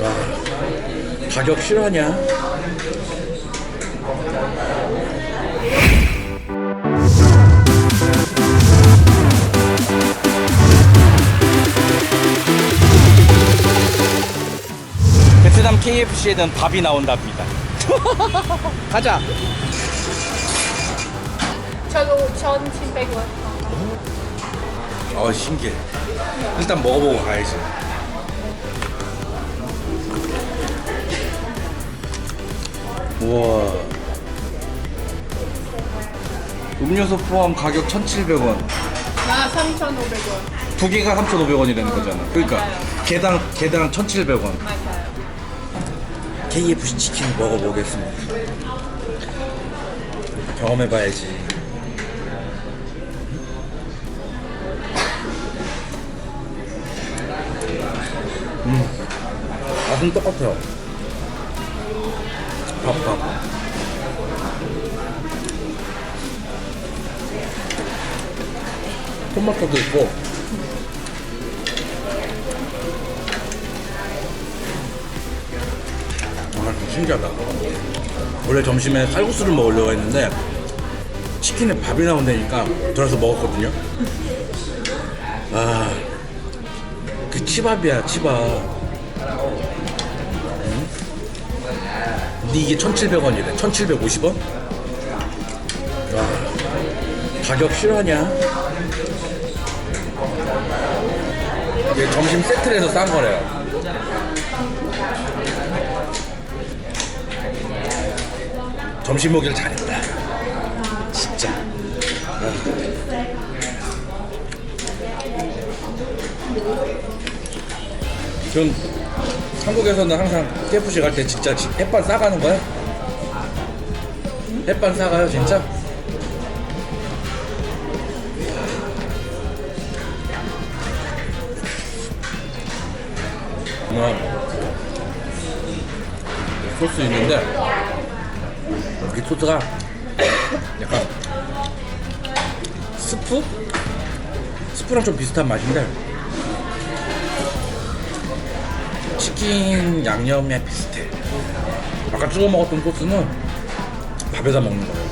와, 가격 실화냐? 베트남 KFC에는 밥이 나온답니다. 가자. 저도 1,700원. 어 신기해. 일단 먹어보고 가야지. 우와. 음료수 포함 가격 1,700원. 나 3,500원. 두 개가 3,500원이라는 거잖아. 그러니까 맞아요. 개당 개당 1,700원. 맞아요. KFC 치킨 먹어보겠습니다. 경험해봐야지. 음, 맛은 똑같아요. 밥, 밥. 토마토도 있고. 아, 좀 신기하다. 원래 점심에 칼국수를 먹으려고 했는데 치킨에 밥이 나온다니까 들어서 먹었거든요. 아, 그 치밥이야, 치밥. 근데 이게 1,700원이래. 1,750원? 와, 가격 실화냐? 이게 점심 세트를 해서 싼 거래요. 점심 먹기를 잘했다. 진짜. 전 한국에서는 항상 KFC 갈 때 진짜 지- 햇반 싸가는 거야? 햇반 싸가요 진짜? 와. 소스 있는데 이 소스가 약간 스프? 스프랑 좀 비슷한 맛인데 치킨 양념에 비슷해. 아까 찍어 먹었던 소스는 밥에다 먹는 거예요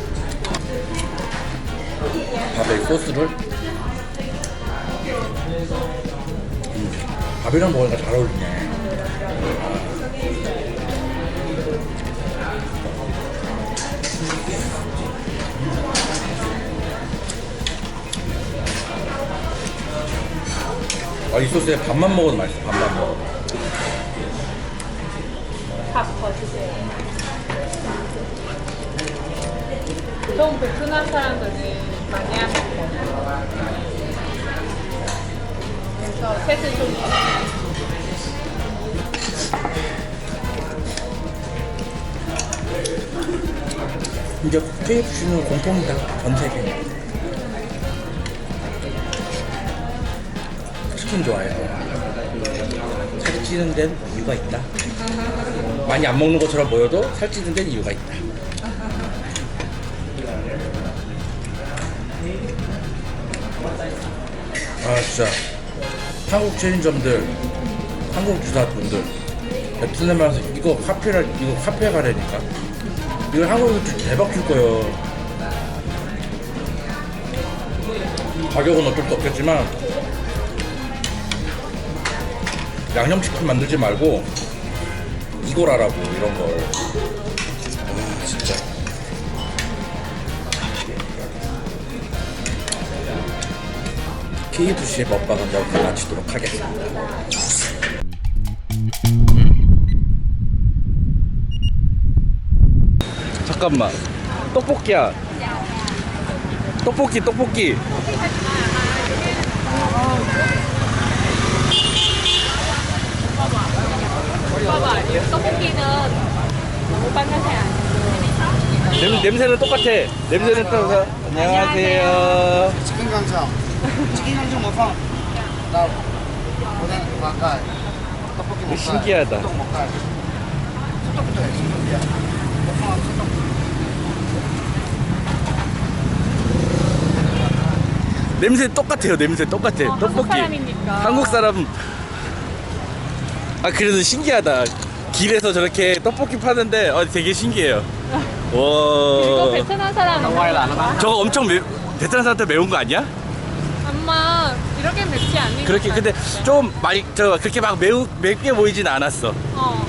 밥에 이 소스를 음, 밥이랑 먹으니까 잘 어울리네. 아, 이 소스에 밥만 먹어도 맛있어, 밥만 먹어도. 밥더 주세요. 보통 베트남 사람들은 많이 안 먹거든요. 그래서 셋을 좀 이제 KFC는 공통이다, 전 세계. 치킨 좋아해서. 살이 찌는 데는 이유가 있다. 많이 안 먹는 것처럼 보여도 살찌는 데는 이유가 있다. 아, 진짜. 한국 체인점들, 한국 주사분들, 베트남 와서 이거 카페라, 이거 카페 가라니까. 이거 한국에서 대박 줄 거예요. 가격은 어쩔 수 없겠지만 양념치킨 만들지 말고 이걸 하라고 이런 걸. 아 진짜. KFC의 먹방은 여기서 마치도록 하겠습니다. 잠깐만. 떡볶이야. 떡볶이, 떡볶이. 봐봐. 떡볶이는 너무 빨간색 아니야. 냄, 냄새는 똑같아. 냄새는 똑같아. 안녕하세요. 치킨 강정. 치킨 강정 못 사. 나 오뎅 막갈. 떡볶이 못 가. 신기하다. 해. 냄새 똑같아요. 냄새 똑같아. 어, 한국 떡볶이. 사람이니까. 한국 사람. 아 그래도 신기하다. 길에서 저렇게 떡볶이 파는데 어, 되게 신기해요. 와. 베트남 사람은 저거 엄청 매, 베트남 사람한테 매운 거 아니야? 아마 이렇게 맵지 않으니까 그렇게 근데 좀 많이 저 그렇게 막 매우 맵게 보이진 않았어. 어